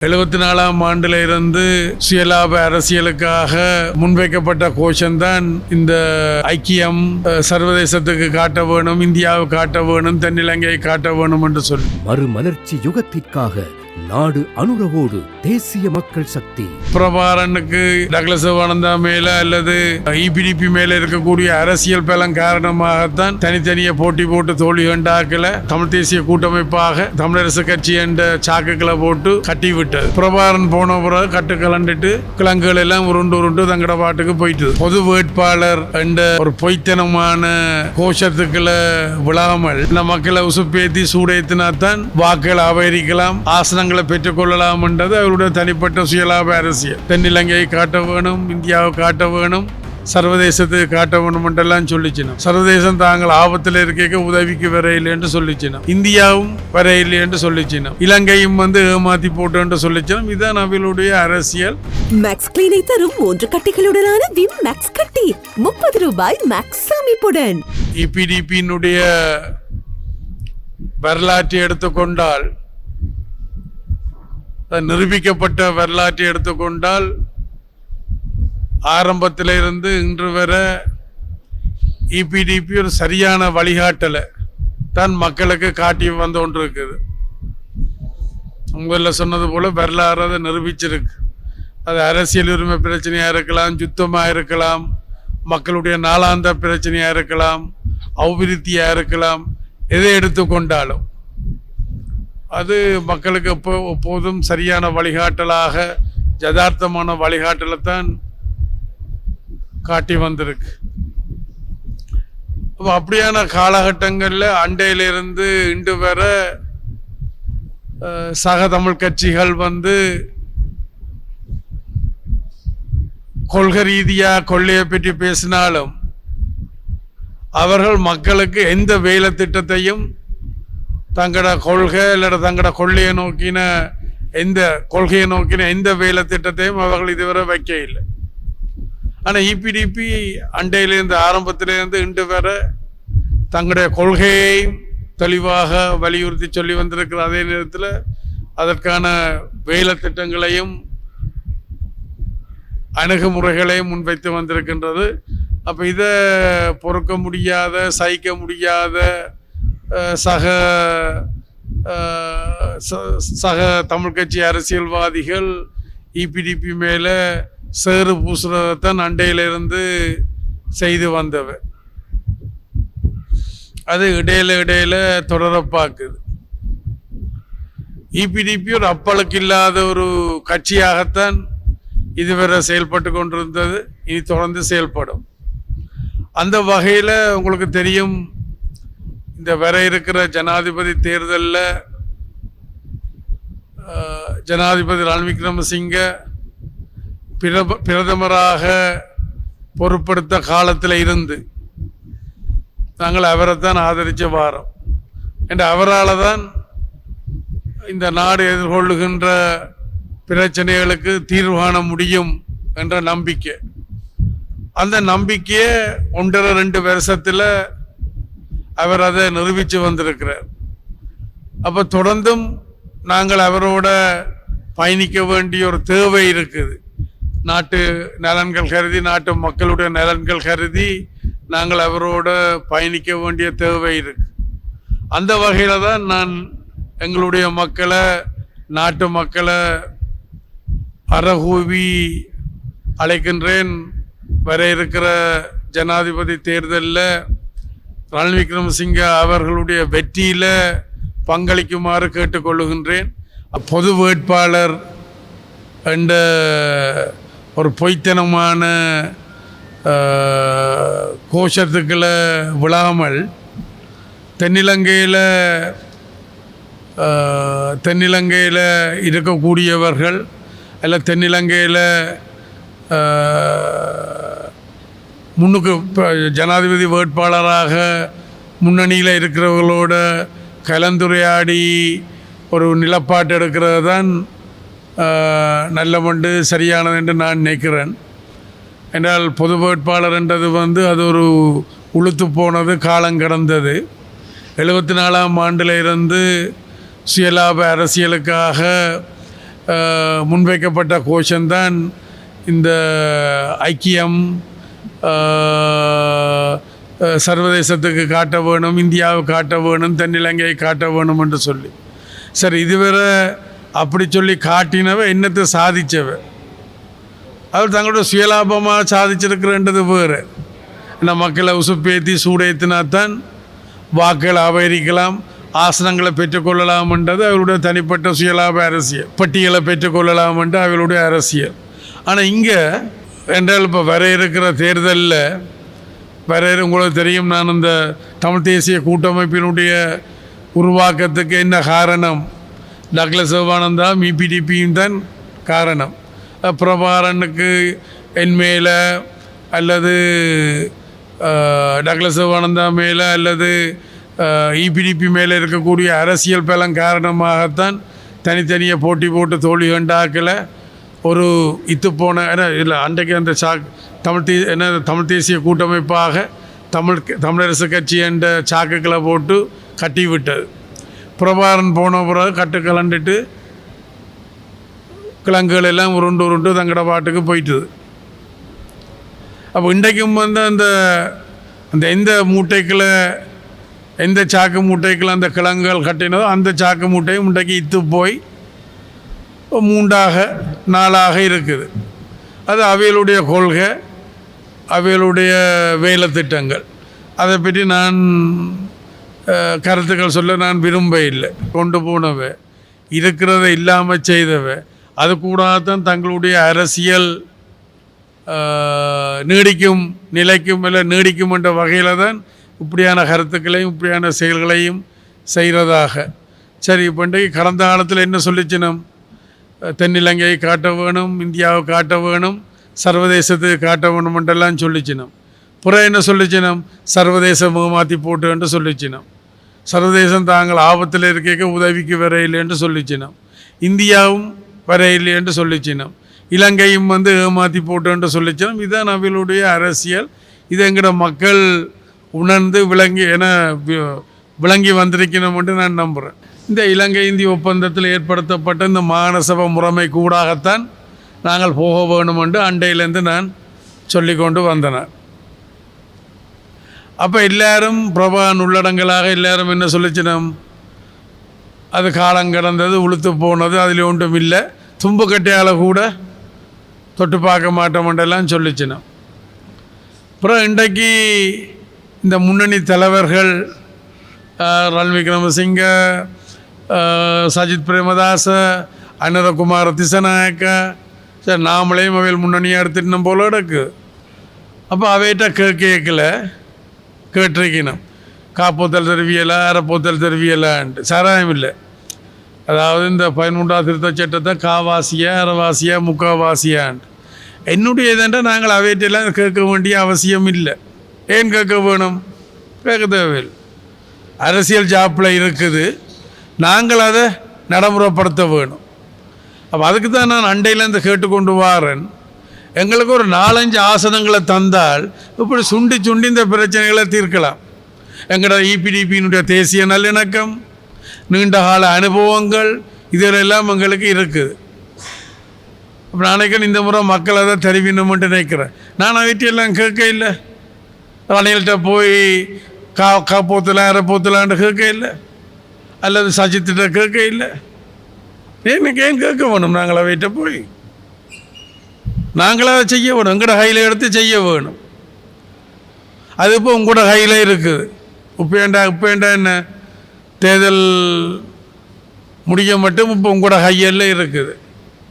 எழுபத்தி நாலாம் ஆண்டுல இருந்து சுயலாப அரசியலுக்காக முன்வைக்கப்பட்ட கோஷம்தான் இந்த ஐக்கியம் சர்வதேசத்துக்கு காட்ட வேணும் இந்தியாவை காட்ட வேணும் தென்னிலங்கையை காட்ட வேணும் என்று சொல்லி. மறுமலர்ச்சி யுகத்திற்காக நாடு அனுரவோடு தேசிய மக்கள் சக்தி. பிரபாரனுக்கு டக்ளஸ் வனந்தா மேல அல்லது இபிடிபி மேல இருக்கக்கூடிய அரசியல் பலம் காரணமாகத்தான் தனித்தனியே போட்டி போட்டு தோல்வி கண்டாக்கல. தமிழ் தேசிய கூட்டமைப்பாக தமிழரசு கட்சி என்ற சாக்குகளை போட்டு கட்டி விட்டது பிரபாரன் போன பிறகு கட்டு கலண்டுட்டு கிழங்குகள் எல்லாம் உருண்டு உருண்டு தங்கட பாட்டுக்கு போயிட்டு பொது வேட்பாளர் என்ற ஒரு பொய்த்தனமான கோஷத்துக்களை விழாமல் இந்த மக்களை உசுப்பேத்தி சூடேத்தினா தான் வாக்குகள் அபகரிக்கலாம் ஆசனங்கள் பெற்றுக்கொள்ளலாம் என்றது அவருடைய தனிப்பட்ட சுயலாப அரசியல். தென்னிலங்கையை காட்ட வேணும் இந்தியாவை காட்ட வேணும் சர்வதேசத்துக்கு காட்ட வேணும் என்றெல்லாம் சொல்லிச்சினோம். சர்வதேசம் தாங்கள் ஆபத்தில் இருக்க உதவிக்கு வரையில்லை என்று சொல்லிச்சினோம். இந்தியாவும் வரையில்லை என்று சொல்லிச்சினோம். இலங்கையும் வந்து ஏமாத்தி போட்டு என்று சொல்லிச்சினோம். இதுதான் அவளுடைய அரசியல். மேக்ஸ் கிளீனை தரும் மூன்று கட்டிகளுடனான விம் மேக்ஸ் கட்டி. முப்பது ரூபாய் மேக்ஸ் சேமிப்புடன் இபிடிபியினுடைய வரலாற்றை எடுத்துக்கொண்டால் நிரூபிக்கப்பட்ட வரலாற்றை எடுத்துக்கொண்டால் ஆரம்பத்திலிருந்து இன்று வரை இபிடிபி ஒரு சரியான வழிகாட்டலை தான் மக்களுக்கு காட்டி வந்து கொண்டு இருக்குது உங்களில் சொன்னது போல் வரலாறு அதை நிரூபிச்சிருக்கு. அது அரசியல் உரிமை பிரச்சனையாக இருக்கலாம் யுத்தமாக இருக்கலாம் மக்களுடைய நாளாந்த பிரச்சனையாக இருக்கலாம் அபிவிருத்தியாக இருக்கலாம் எதை எடுத்துக்கொண்டாலும். அது மக்களுக்கு எப்போ எப்போதும் சரியான வழிகாட்டலாக யதார்த்தமான வழிகாட்டலை தான் காட்டி வந்திருக்கு. அப்போ அப்படியான காலகட்டங்களில் அண்டையிலிருந்து இன்று வர சக தமிழ் கட்சிகள் வந்து கொள்கை ரீதியாக கொள்ளையை பற்றி பேசினாலும் அவர்கள் மக்களுக்கு எந்த வேலை திட்டத்தையும் தங்களோட கொள்கை இல்லைட தங்களோட கொள்ளையை நோக்கின எந்த கொள்கையை நோக்கின எந்த வேலை திட்டத்தையும் அவர்கள் இதுவரை வைக்க இல்லை ஆனால் இபிடிபி அண்டையிலேருந்து ஆரம்பத்திலேருந்து இன்று வரை தங்களுடைய கொள்கையையும் தெளிவாக வலியுறுத்தி சொல்லி வந்திருக்கிற அதே நேரத்தில் அதற்கான வேலை திட்டங்களையும் அணுகுமுறைகளையும் முன்வைத்து வந்திருக்கின்றது. அப்போ இதை பொறுக்க முடியாத சகிக்க முடியாத சக ச- சக தமிழ் கட்சி அரசியல்வாதிகள் இபிடிபி மேலே சேறு பூசுறதைத்தான் அண்டையிலிருந்து செய்து வந்தவர் அது இடையில இடையில தொடர பார்க்குது. இபிடிபி ஒரு அப்பளுக்கு இல்லாத ஒரு கட்சியாகத்தான் இதுவரை செயல்பட்டு கொண்டிருந்தது. இனி தொடர்ந்து செயல்படும். அந்த வகையில் உங்களுக்கு தெரியும் இந்த வர இருக்கிற ஜனாதிபதி தேர்தலில் ஜனாதிபதி ரணில் விக்ரமசிங்க பிரப பிரதமராக பொறுப்படுத்த காலத்தில் இருந்து நாங்கள் அவரை தான் ஆதரித்த வாரம். என்ற அவரால் தான் இந்த நாடு எதிர்கொள்ளுகின்ற பிரச்சனைகளுக்கு தீர்வு காண முடியும் என்ற நம்பிக்கை. அந்த நம்பிக்கையை ஒன்றரை ரெண்டு வருஷத்தில் அவர் அதை நிரூபித்து வந்திருக்கிறார். அப்போ தொடர்ந்தும் நாங்கள் அவரோட பயணிக்க வேண்டிய ஒரு தேவை இருக்குது. நாட்டு நலன்கள் கருதி நாட்டு மக்களுடைய நலன்கள் கருதி நாங்கள் அவரோட பயணிக்க வேண்டிய தேவை இருக்கு. அந்த வகையில் தான் நான் எங்களுடைய மக்களை நாட்டு மக்களை அறகூவி அழைக்கின்றேன். வர இருக்கிற ஜனாதிபதி தேர்தலில் ரணில் விக்ரமசிங்க அவர்களுடைய வெற்றியில் பங்களிக்குமாறு கேட்டுக்கொள்ளுகின்றேன். பொது வேட்பாளர் என்ற ஒரு பொய்த்தனமான கோஷத்துக்களை விழாமல் தென்னிலங்கையில் தென்னிலங்கையில் இருக்கக்கூடியவர்கள் அல்ல தென்னிலங்கையில் முன்னுக்கு இப்போ ஜனாதிபதி வேட்பாளராக முன்னணியில் இருக்கிறவர்களோட கலந்துரையாடி ஒரு நிலப்பாட்டு எடுக்கிறது தான் நல்ல மண்டு சரியானது என்று நான் நினைக்கிறேன். என்றால் பொது வேட்பாளர் என்றது வந்து அது ஒரு உளுத்து போனது காலம் கடந்தது. எழுபத்தி நாலாம் ஆண்டில் இருந்து சுயலாப அரசியலுக்காக முன்வைக்கப்பட்ட கோஷம்தான் இந்த ஐக்கியம் சர்வதேசத்துக்கு காட்ட வேணும் இந்தியாவை காட்ட வேணும் தென்னிலங்கையை காட்ட வேணும் என்று சொல்லி. சரி இதுவரை அப்படி சொல்லி காட்டினவ என்னத்தை சாதிச்சவ? அவர் தங்களோட சுயலாபமாக சாதிச்சிருக்கிறன்றது வேறு. இந்த மக்களை உசுப்பேத்தி சூடேத்தினாத்தான் தான் வாக்குகளை அபகரிக்கலாம் ஆசனங்களை பெற்றுக்கொள்ளலாம்ன்றது அவருடைய தனிப்பட்ட சுயலாப அரசியல். பட்டியலை பெற்றுக்கொள்ளலாம்ன்ட்டு அவர்களுடைய அரசியல். ஆனால் இங்கே என்றால் இப்போ வர இருக்கிற தேர்தலில் வர உங்களுக்கு தெரியும் நான் இந்த தமிழ் தேசிய கூட்டமைப்பினுடைய உருவாக்கத்துக்கு என்ன காரணம்? டக்ளஸ் சிவானந்தா மிபிடிபியும் தான் காரணம். பிரபாரனுக்கு என் மேலே அல்லது அஹ், டக்ளஸ் சிவானந்தா மேலே அல்லது இபிடிபி மேலே இருக்கக்கூடிய அரசியல் பலம் காரணமாகத்தான் தனித்தனியாக போட்டி போட்டு தோல்வி கண்டாக்கல. ஒரு இத்து போன என்ன இல்லை அன்றைக்கு அந்த சா தமிழ் தே என்ன தமிழ் தேசிய கூட்டமைப்பாக தமிழ் தமிழரசு கட்சி என்ற சாக்குகளை போட்டு கட்டி விட்டது. பிரபாரன் போன பிறகு கட்டு கலண்டுட்டு கிழங்குகள் எல்லாம் உருண்டு உருண்டு தங்கட பாட்டுக்கு போயிட்டுது. அப்போ இன்றைக்கும் வந்து அந்த அந்த எந்த மூட்டைக்குள்ள எந்த சாக்கு மூட்டைக்குள்ள அந்த கிழங்குகள் கட்டினதோ அந்த சாக்கு மூட்டையும் இன்றைக்கு இத்து போய் மூண்டாக நாளாக இருக்குது. அது அவைகளுடைய கொள்கை அவைகளுடைய வேலை திட்டங்கள். அதை பற்றி நான் கருத்துக்கள் சொல்ல நான் விரும்ப இல்லை. கொண்டு போனவை இருக்கிறத இல்லாமல் செய்தவ அது கூடாதான் தங்களுடைய அரசியல் நீடிக்கும் நிலைக்கும் இல்லை நீடிக்கும் என்ற வகையில் தான் இப்படியான கருத்துக்களையும் இப்படியான செயல்களையும் செய்கிறதாக சரி இப்போ இன்றைக்கு கடந்த காலத்தில் என்ன சொல்லிச்சினம் தென்னிலங்கையை காட்ட வேணும் இந்தியாவை காட்ட வேணும் சர்வதேசத்துக்கு காட்ட வேணும் சொல்லிச்சினோம் சொல்லிச்சினம். புற என்ன சொல்லிச்சினோம்? சர்வதேச முகமாத்தி போட்டு என்று சர்வதேசம் தாங்கள் ஆபத்தில் இருக்க உதவிக்கு வர இல்லைன்னு சொல்லிச்சினம். இந்தியாவும் வர இல்லைன்னு சொல்லிச்சினோம். இலங்கையும் வந்து ஏமாற்றி போட்டு என்று இதுதான் அவளுடைய அரசியல். இது எங்கட மக்கள் உணர்ந்து விளங்கி என வி- விளங்கி வந்திருக்கணும் என்று நான் நம்புகிறேன் இந்த இலங்கை இந்திய ஒப்பந்தத்தில் ஏற்படுத்தப்பட்ட இந்த மாநசபை முறைமை கூடாகத்தான் நாங்கள் போக வேணும் என்று அண்டையிலேருந்து நான் சொல்லிக்கொண்டு வந்தேன் அப்போ எல்லாரும் பிரபான் உள்ளடங்களாக எல்லாரும் என்ன சொல்லிச்சினோம்? அது காலம் கடந்தது உளுத்து போனது அதில் ஒன்றும் இல்லை. தும்புக்கட்டையால் கூட தொட்டு பார்க்க மாட்டோம்ன்றெல்லாம் சொல்லிச்சினோம். அப்புறம் இன்றைக்கு இந்த முன்னணி தலைவர்கள் ரன் விக்ரமசிங்க சஜித் பிரேமதாச அனுரகுமார் திசநாயக்க சரி நாமளையும் அவையில் முன்னணியாக எடுத்துட்டு போல இருக்கு அப்போ அவைகிட்ட கே கேட்கல கேட்டிருக்கணும் காப்போத்தல் தருவியலா அரைப்போத்தல் தெருவியலான்ட்டு சாராயம் இல்லை அதாவது இந்த பதிமூன்றாம் திருத்த சட்டத்தை காவாசியா அரைவாசியா முக்காவாசியான்ட்டு என்னுடைய இதென்றால் நாங்கள் அவையிட்டெல்லாம் கேட்க வேண்டிய அவசியம் இல்லை ஏன் கேட்க வேணும் கேட்க தேவையில்லை அரசியல் ஜாப்பில் இருக்குது நாங்கள் அதை நடைமுறைப்படுத்த வேணும். அப்போ அதுக்கு தான் நான் அண்டையிலேருந்து கேட்டுக்கொண்டு வாரேன். எங்களுக்கு ஒரு நாலஞ்சு ஆசனங்களை தந்தால் இப்படி சுண்டி சுண்டி இந்த பிரச்சனைகளை தீர்க்கலாம். எங்களோட இபிடிபியினுடைய தேசிய நல்லிணக்கம் நீண்ட கால அனுபவங்கள் இதிலெல்லாம் எங்களுக்கு இருக்குது. அப்போ நினைக்கிறேன் இந்த முறை மக்கள் அதை தெரிவிக்கணும்னு நினைக்கிறேன். நான் அவற்றையெல்லாம் கேட்க இல்லை. ரணில்கிட்ட போய் கா காப்போத்தலாம் அரைப்போத்தலான்ட்டு கேட்க இல்லை. அல்லது சஜித்திட்ட கேட்க இல்லை. எனக்கு ஏன் கேட்க வேணும்? நாங்கள் அவைகிட்ட போய். நாங்களாக செய்ய வேணும். எங்களோட கையில் எடுத்து செய்ய வேணும். அது இப்போ உங்களோட கையில் இருக்குது. உப்பேண்டா உப்பேண்டா என்ன? தேர்தல் முடிய மட்டும் இப்போ உங்களோட கையில் இருக்குது.